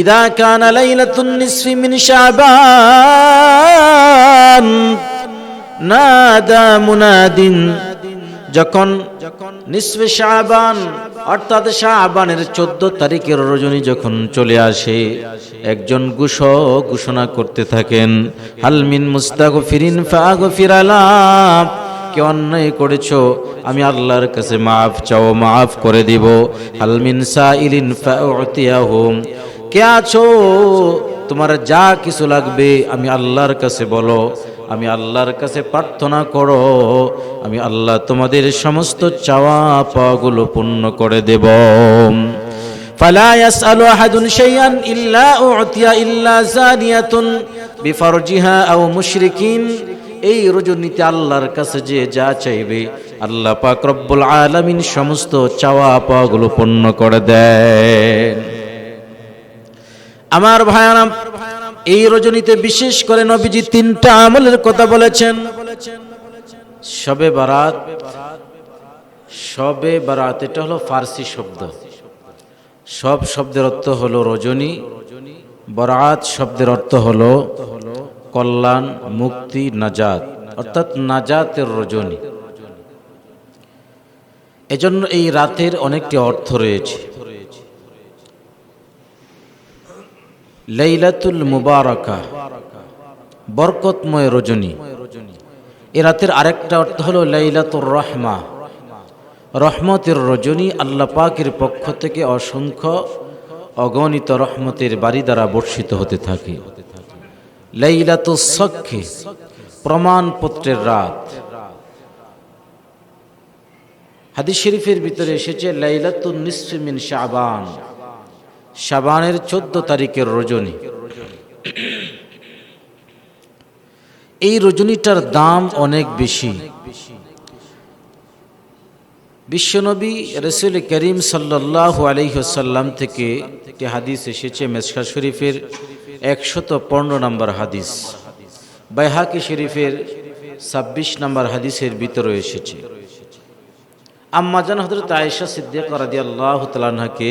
ইদা কানা লাইলাতুন নিসফি মিন শাবান, নাদা মুনাদিন। যখন নিসফে শাবান, অর্থাৎ শাবানের চোদ্দ তারিখের রজনী যখন চলে আসে, একজন গুষ ঘোষণা করতে থাকেন হালমিন মুস্তাগ ফিরিন ফাগ ফিরালাম কে অন্যায় করেছ, আমি আল্লাহর কাছে মাফ চাও, মাফ করে দিব। হালমিন সাইলিন ফাউতিয়াহুম। কে আছো তোমার যা কিছু লাগবে আমি আল্লাহর কাছে বলো আমি আল্লাহর কাছে প্রার্থনা করো আমি আল্লাহ তোমাদের সমস্ত চাওয়া পাওয়াগুলো পূর্ণ করে দেব فلا يسأل أحد شيئا إلا أعطي إلا زانية بفرجها أو مشركين এই রজনীতে আল্লাহর কাছে যে যা চাইবে আল্লাহ পাক রব্বুল আলামিন সমস্ত চাওয়া পাওয়াগুলো পূর্ণ করে দেন আমার ভাইয়ারাম, এই রজনীতে বিশেষ করে নবীজি তিনটা আমলের কথা বলেছেন। সবে বারাত সবে বারাত, এটা হলো ফার্সি শব্দ। সব শব্দের অর্থ হলো রজনী, বরাত শব্দের অর্থ হলো কল্যাণ, মুক্তি, নাজাত, অর্থাৎ নাজাতের রজনী। এজন্য এই রাতের অনেকটি অর্থ রয়েছে। লাইলাতুল মুবারাকা, বরকতময় রজনী। এ রাতের আরেকটা অর্থ হলো লাইলাতুর রহমা। রহমতের রজনী আল্লাহ পাকের পক্ষ থেকে অসংখ্য অগণিত রহমতের বাড়ি দ্বারা বর্ষিত হতে থাকে। লাইলাতুল সক্ষে প্রমাণপত্রের রাত। হাদিস শরীফের ভিতরে এসেছে লাইলাতুল নিসফিমিন শাবান। শাবানের চোদ্দ তারিখের রজনী। এই রজনীটার দাম অনেক বেশি। বিশ্বনবী রসুল করিম সাল্লাহ আলহ্লাম থেকে একটি হাদিস এসেছে মেসকা শরীফের একশত পনেরো নম্বর হাদিস। বাইহাকি শরীফের ছাব্বিশ নম্বর হাদিসের ভিতরে এসেছে। আম্মাজান হজরত আয়েশা সিদ্দিক রাদি আল্লাহ তালাহাকে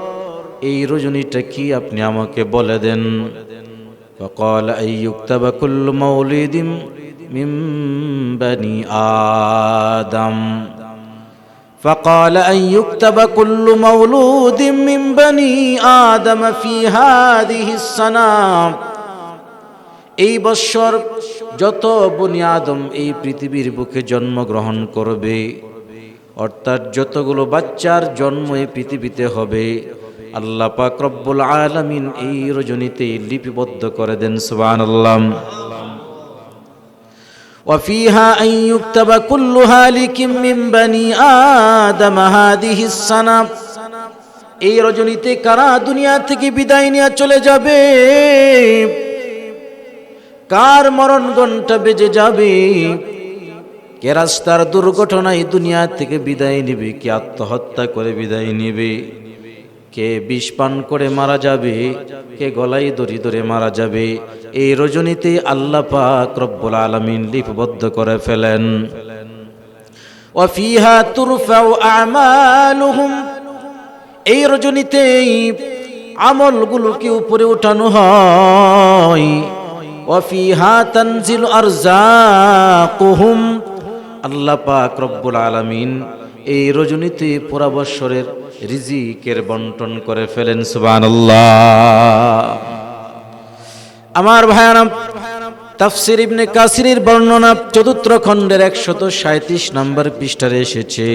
এই রজনীটা কি আপনি আমাকে বলে দেন فقال أن يكتب كل مولد من بني آدم فقال أن يكتب كل مولود من بني آدم في هذه السنة এই বৎসর যত বনি আদম এই পৃথিবীর বুকে জন্মগ্রহণ করবে অর্থাৎ যতগুলো বাচ্চার জন্ম এই পৃথিবীতে হবে আল্লাহ পাক রব্বুল আলামিন এই রজনীতে লিপিবদ্ধ করে দেন সুবহানাল্লাহ وفيها أن يكتب كل هالك من بني آدم هذه السنة এই রজনীতে কারা দুনিয়া থেকে বিদায় নিয়ে চলে যাবে কার মরণ ঘন্টা বেজে যাবে কে রাস্তার দুর্ঘটনায় দুনিয়া থেকে বিদায় নিবে কে আত্মহত্যা করে বিদায় নিবে কে বিষ পান করে মারা যাবে, কে গলায় দড়ি ধরে মারা যাবে, এই রজনীতে আল্লাহ পাক রব্বুল আলামিন লিপিবদ্ধ করে ফেলেন। ওয়াফিহা তুরফাউ আমালুহুম, এই রজনীতেই আমলগুলোকে উপরে উঠানো হয়। ওয়াফিহা তানজিল আরজাকুহুম, আল্লাহ পাক রব্বুল আলামিন এই রজনীতে পুরা বৎসরের রিজিকের বন্টন করে ফেলেন, সুবহানাল্লাহ। আমার ভাইয়ারাম তাফসির ইবনে কাসিরের বর্ণনা চতুর্থ খণ্ডের একশত সাঁত্রিশ নম্বর পৃষ্ঠারে এসেছে।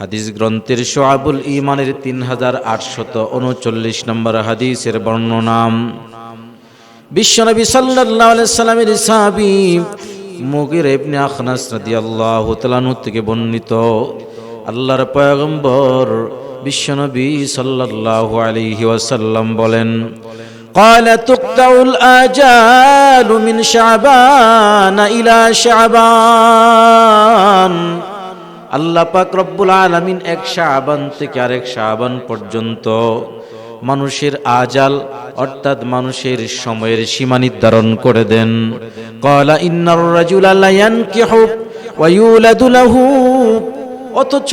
হাদিস গ্রন্থের সোয়াবুল ইমানের তিন হাজার আটশত উনচল্লিশ নম্বর হাদিসের বর্ণনাম, বিশ্বনবী আলাইহি সাল্লামের সাহাবী মুগির ইবনে আখনাস রাদিয়াল্লাহু তাআলা থেকে বর্ণিত আল্লাহর পয়গম্বর বিশ্বনবী সাল্লাল্লাহু আলাইহি ওয়াসাল্লাম বলেন قال تقطع الآجال من شعبان إلى شعبان আল্লাহ পাক রব্বুল আলামিন এক শাবান থেকে আরেক শাবান পর্যন্ত মানুষের আজাল অর্থাৎ মানুষের সময়ের সীমা নির্ধারণ করে দেন রাজুলা লা ইয়ানকিহু ওয়া ইউলাদু লাহু অথচ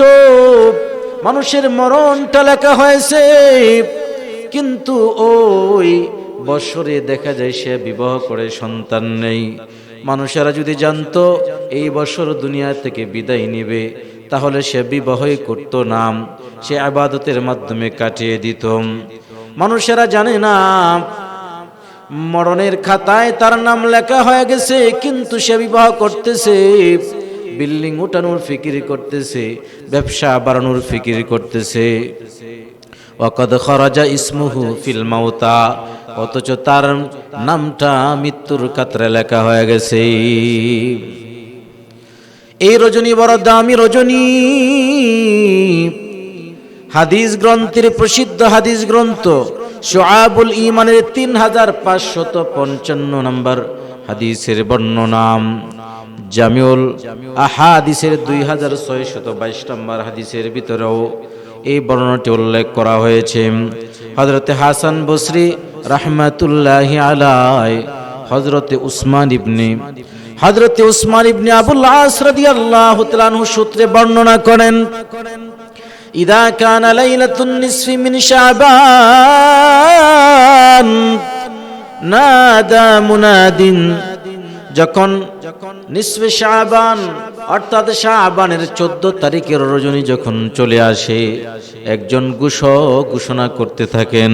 মানুষের মরণটা লেখা হয়েছে। কিন্তু ওই বছরে দেখা যায় সে বিবাহ করে সন্তান নেই। মানুষেরা যদি জানতো, এই বছর দুনিয়া থেকে বিদায় নিবে, তাহলে সে বিবাহই করত নাম সে আবাদতের মাধ্যমে কাটিয়ে দিত। মানুষেরা জানে না মরণের খাতায় তার নাম লেখা হয়ে গেছে, কিন্তু সে বিবাহ করতেছে, বিল্ডিং উঠানোর ফিকির করতেছে, ব্যবসা বাড়ানোর ফিকির করতেছে। ওয়াকদ খরাজা ইসমুহু ফিল মাউতা, অথচ তার নামটা মৃত্যুর কাতরে লেখা হয়ে গেছে। এই রজনী বড় দামি রজনী। হাদিস গ্রন্থের প্রসিদ্ধ হাদিস গ্রন্থ সোয়াবুল ইমানের তিন হাজার পাঁচশত পঞ্চান্ন নম্বর হাদিসের বর্ণনাম জামিউল আহাদিসের দুই হাজার ছয়শত বাইশ নম্বর হাদিসের ভিতরেও এই বর্ণনাটি উল্লেখ করা হয়েছে। হজরতে হাসান বসরি রাহমাতুল্লাহ আলাই হজরতে উসমান ইবনে হজরতে উসমান ইবনে আবুল আস রাদিয়াল্লাহু তাআলা সূত্রে বর্ণনা করেন ইদা কানা লাইলাতুন নিসফি মিন শাবান, নাদা মুনাদিন, যখন নিসফে শাবান, অর্থাৎ শাবানের চোদ্দ তারিখের রজনী যখন চলে আসে, একজন ঘোষক ঘোষণা করতে থাকেন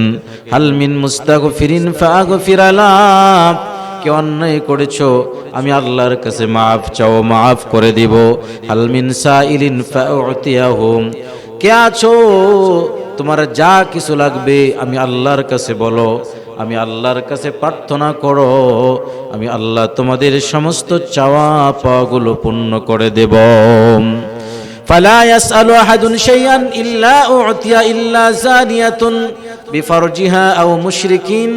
হালমিন মুস্তাক ফিরিন ফাগ ফিরালাম কে অন্যায় করেছ, আমি আল্লাহর কাছে মাফ চাও, মাফ করে দিব হালমিন সা ইলিন ফাউতিয়াহুম কে আছো তোমার যা কিছু লাগবে আমি আল্লাহর কাছে বলো আমি আল্লাহর কাছে প্রার্থনা করো আমি আল্লাহ তোমাদের সমস্ত চাওয়া পাওয়াগুলো পূর্ণ করে দেব فلا يسأل أحد شيئا إلا أعطي إلا زانية بفرجها أو مشركين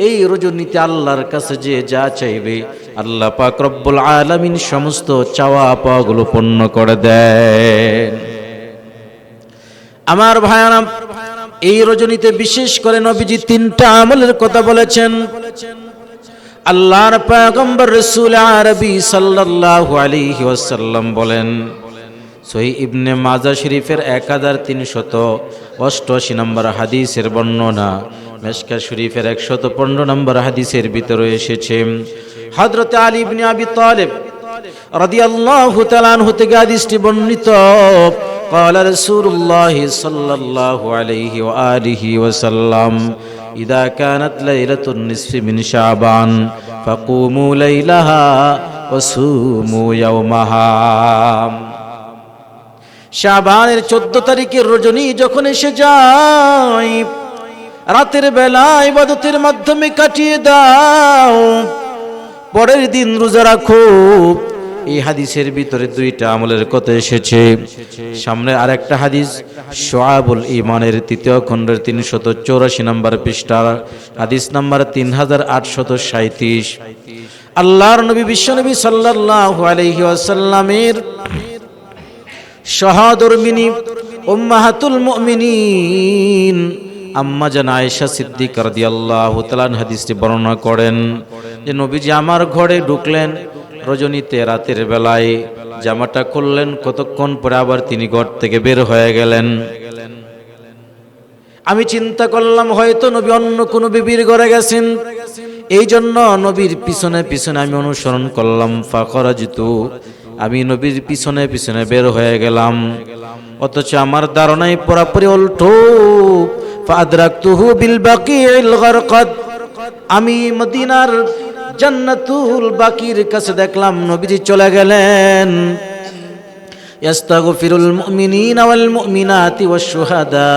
এই রজনীতে আল্লাহর কাছে যে যা চাইবে আল্লাহ পাক রব্বুল আলামিন সমস্ত চাওয়া পাওয়াগুলো পূর্ণ করে দেন আমার ভাইয়ারা, এই রজনীতে বিশেষ করে নবীজি তিনটা আমলের কথা বলেছেন। আল্লাহর পয়গম্বর রসুল আরবি সাল্লাল্লাহু আলাইহি ওয়াসাল্লাম বলেন, সহি ইবনে মাজা শরীফের এক হাজার তিনশত অষ্টআশি নম্বর হাদিসের বর্ণনা, মেশকা শরীফের একশত পনেরো নম্বর হাদিসের ভিতরে এসেছে। হজরত আলী ইবনে আবি তালেব রাদিয়াল্লাহু তাআলা আনহু থেকে হাদিসটি বর্ণিত। قال رسول الله صلى الله عليه وآله وسلم إذا كانت ليلة النصف من شعبان فقوموا ليلها وصوموا يومها শাবানের চোদ্দ তারিখের রজনী যখন এসে যায় রাতের বেলা ইবাদতের মাধ্যমে কাটিয়ে দাও পরের দিন রোজা রাখো এই হাদিসের ভিতরে দুইটা আমলের কথা এসেছে। সামনে আরেকটা হাদিস, সোয়াবুল ইমানের তৃতীয় খণ্ডের তিনশত চৌরাশি নম্বর পৃষ্ঠা হাদিস নাম্বার তিন হাজার আটশত সাঁত্রিশ আল্লাহর নবী, বিশ্বনবী সাল্লাল্লাহু আলাইহি ওয়াসাল্লামের সহধর্মিনী উম্মাহাতুল মুমিনিন আম্মা জান আয়েশা সিদ্দিক রাদিয়াল্লাহু তাআলা হাদিসটি বর্ণনা করেন যে, নবীজি আমার ঘরে ঢুকলেন রজনীতে রাতের বেলায় জামাটা খুললেন, কতক্ষণ পরে আবার তিনি ঘর থেকে বের হয়ে গেলেন। আমি চিন্তা করলাম, হয়তো নবী অন্য কোনো বিবির ঘরে গেছেন। এই জন্য নবীর পিছনে পিছনে আমি অনুসরণ করলাম ফাকরা জিতু আমি নবীর পিছনে পিছনে বের হয়ে গেলাম। অথচ আমার ধারণায় পরাপরি উল্টো। ফাদরাকতুহু বিল বাকিল গারকাদ আমি মদিনার জান্নাতুল বাকির কাছে দেখলাম নবীজি চলে গেলেন। ইয়াস্তাগফিরুল মুমিনিনা ওয়াল মুমিনাতি ওয়াশ শুহাদা।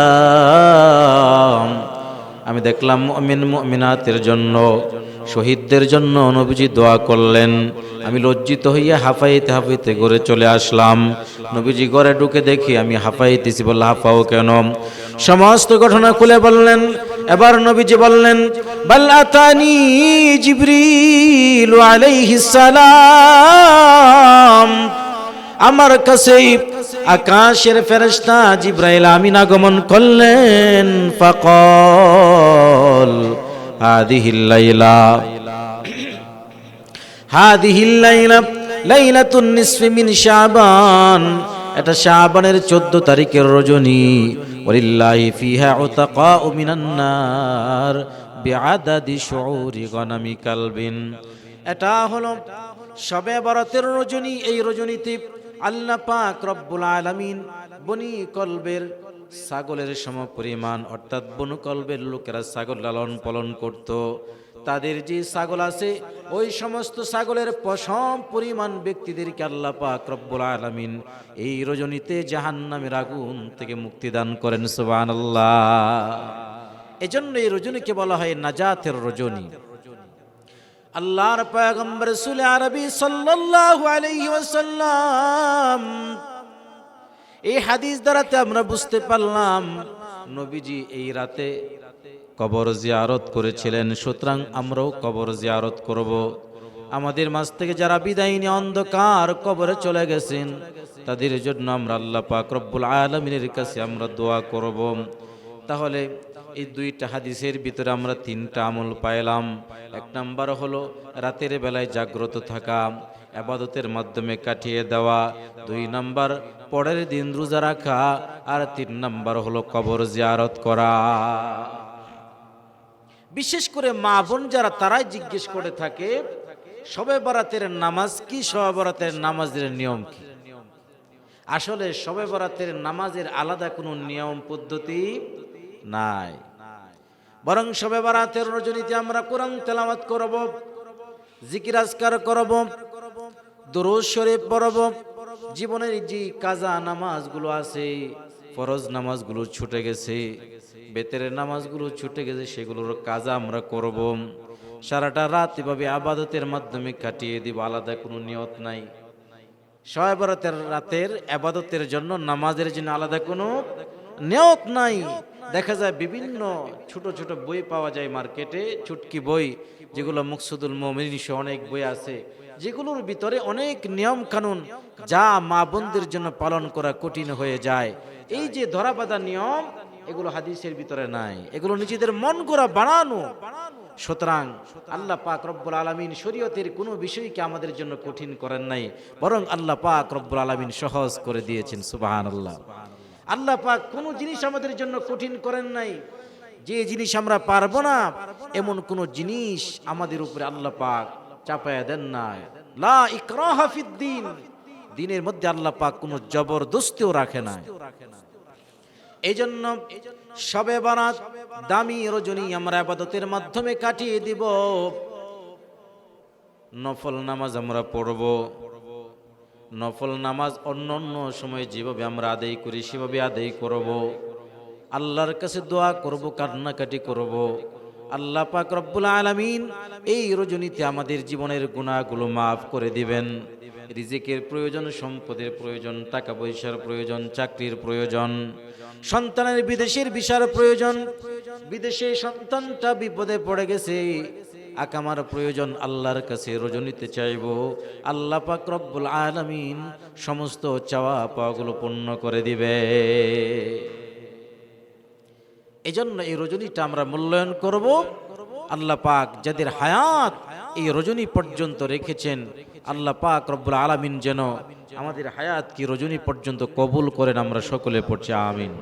আমি দেখলাম মুমিন মুমিনাতের জন্য, শহীদদের জন্য নবীজি দোয়া করলেন। আমি লজ্জিত হইয়া হাফাইতে হাফাইতে ঘরে চলে আসলাম। নবীজি ঘরে ঢুকে দেখি আমি হাফাইতেছি বললে হাফাও কেন? সমস্ত ঘটনা খুলে বললেন এবার নবীজি বললেন, বাল আতানি জিবরিল আলাইহিস সালাম। আমার কাছেই আকাশের ফেরেশতা জিব্রাইল আমিন আগমন করলেন। ফাকল হাদিহিল লাইলা হাদিহিল লাইলা লাইলাতুন নিসফি মিন শাবান। এটা শাবানের 14 তারিখের রজনী। ওয়ালিল্লাহি فيها عتقاء من النار بعدد شعور غنم কালবিন। এটা হলো সবে বরাতের রজনী, এই রজনীতে আল্লাহ পাক রব্বুল আলামিন বনি কলবের ছাগলের সম পরিমাণ অর্থাৎ বনু কলবের লোকেরা ছাগল লালন পালন করত। তাদের যে ছাগল আছে, ওই সমস্ত ছাগলের পশম পরিমাণ ব্যক্তিদেরকে আল্লাহ পাক আলামিন এই রজনীতে জাহান্নামের আগুন থেকে মুক্তি দান করেন, সুবহানাল্লাহ। এজন্য এই রজনীকে বলা হয় নাজাতের রজনী। আল্লাহর পয়গম্বর রসুল আরবি সাল্লাল্লাহু আলাইহি ওয়াসাল্লাম, এই হাদিস দ্বারাতে আমরা বুঝতে পারলাম, নবীজি এই রাতে কবর জিয়ারত করেছিলেন, সুতরাং আমরাও কবর জিয়ারত করব। আমাদের মাঝ থেকে যারা বিদায় নিয়ে অন্ধকার কবরে চলে গেছেন, তাদের জন্য আমরা আল্লাহ পাক রব্বুল আলমিনের কাছে আমরা দোয়া করব। তাহলে এই দুইটা হাদিসের ভিতরে আমরা তিনটা আমল পাইলাম। এক নাম্বার হলো রাতের বেলায় জাগ্রত থাকা, আবাদতের মাধ্যমে কাটিয়ে দেওয়া। দুই নাম্বার পরের দিন রোজা রাখা। আর তিন নাম্বার হলো কবর জিয়ারত করা। বিশেষ করে মা বোন যারা তারাই জিজ্ঞেস করে থাকে সবে বরাতের নামাজ কি সবে বরাতের নামাজের নিয়ম কি? আসলে সবে বরাতের নামাজের আলাদা কোনো নিয়ম, পদ্ধতি নাই। বরং সবে বরাতের রজনীতে আমরা কোরআন তেলাওয়াত করব, জিকির আজকার করব, দরুদ শরীফ পড়ব, জীবনের যে কাজা নামাজগুলো আছে, ফরজ নামাজগুলো ছুটে গেছে। বেতের নামাজগুলো ছুটে গেছে, সেগুলোর কাজ আমরা করব। সারাটা রাত এভাবে আবাদতের মাধ্যমে কাটিয়ে দিব, আলাদা কোনো নিয়ত নাই। শয়বরাতের রাতের আবাদতের জন্য, নামাজের জন্য আলাদা কোনো নিয়ত নাই। দেখা যায় বিভিন্ন ছোট ছোট বই পাওয়া যায় মার্কেটে চুটকি বই, যেগুলো মুকসুদুল মোমিন অনেক বই আছে। যেগুলোর ভিতরে অনেক নিয়ম কানুন যা মা বোনদের জন্য পালন করা কঠিন হয়ে যায়। এই যে ধরাবাধা নিয়ম এগুলো হাদিসের ভিতরে নাই। এগুলো নিজেদের মন করা বানানো। সুতরাং আল্লাহ পাক রব্বুল আলমিন শরীয়তের কোনো বিষয়কে আমাদের জন্য কঠিন করেন নাই, বরং আল্লাহ পাক রব্বুল আলমিন সহজ করে দিয়েছেন সুবাহান আল্লাহ আল্লাহ পাক কোনো জিনিস আমাদের জন্য কঠিন করেন নাই, যে জিনিস আমরা পারব না, এমন কোন জিনিস আমাদের উপরে আল্লাহ পাক চাপায়া দেন না লা দিনের মধ্যে আল্লাহ পাক কোনো জবরদস্তিও রাখে না এই জন্য সবে বারাত দামি রজনী আমরা আবাদতের মাধ্যমে কাটিয়ে দিব। নফল নামাজ আমরা পড়ব। নফল নামাজ অন্য অন্য সময় যেভাবে আমরা আদায় করি, সেভাবে আদায় করব। আল্লাহর কাছে দোয়া করব, কান্নাকাটি করব। আল্লাহ পাক রব্বুল আলামিন এই রজনীতে আমাদের জীবনের গুণাগুলো মাফ করে দিবেন। রিজিকের প্রয়োজন, সম্পদের প্রয়োজন, টাকা পয়সার প্রয়োজন, চাকরির প্রয়োজন, সন্তানের বিদেশের বিশার প্রয়োজন, বিদেশে সন্তানটা বিপদে পড়ে গেছে, আকামার প্রয়োজন আল্লাহর কাছে রজনীতে চাইব। আল্লাহ পাক রব্বুল আলামিন সমস্ত চাওয়া পাওয়াগুলো পূর্ণ করে দিবে। এজন্য এই রজনীটা আমরা মূল্যায়ন করব। আল্লাহ পাক যাদের হায়াত এই রজনী পর্যন্ত রেখেছেন, আল্লাহ পাক রব্বুল আলমিন যেন আমাদের হায়াত কি রজনী পর্যন্ত কবুল করেন, আমরা সকলে পড়ছি, আমিন।